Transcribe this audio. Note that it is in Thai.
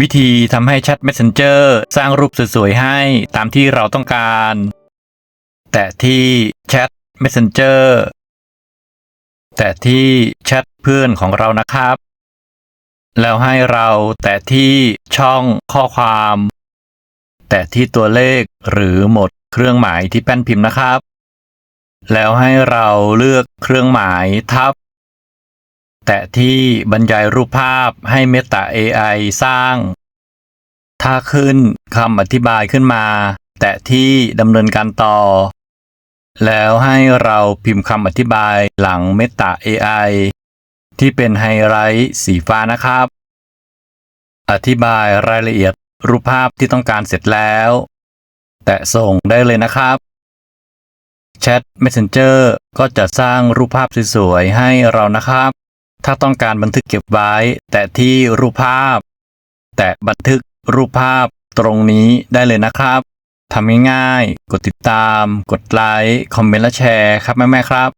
วิธีทำให้แชท Messenger สร้างรูปสวยๆให้ตามที่เราต้องการ แต่ที่แชท Messenger แต่ที่แชทเพื่อนของเรานะครับ แล้วให้เราแต่ที่ช่องข้อความ แต่ที่ตัวเลขหรือหมดเครื่องหมายที่แป้นพิมพ์นะครับ แล้วให้เราเลือกเครื่องหมายทับ แต่ที่บรรยายรูปภาพให้ Meta AI สร้าง ถ้าขึ้นคำอธิบายขึ้นมา แต่ที่ดำเนินการต่อ แล้วให้เราพิมพ์คำอธิบายหลัง Meta AI ที่เป็นไฮไลท์สีฟ้านะครับ อธิบายรายละเอียดรูปภาพที่ต้องการเสร็จแล้ว แตะส่งได้เลยนะครับแชท Messenger ก็จะสร้างรูปภาพสวยๆให้เรานะครับ ถ้าต้องการบันทึกเก็บไว้ แต่ที่รูปภาพ แต่บันทึกรูปภาพตรงนี้ได้เลยนะครับทำง่ายๆ กดติดตาม กดไลค์ คอมเมนต์และแชร์ครับแม่ๆครับ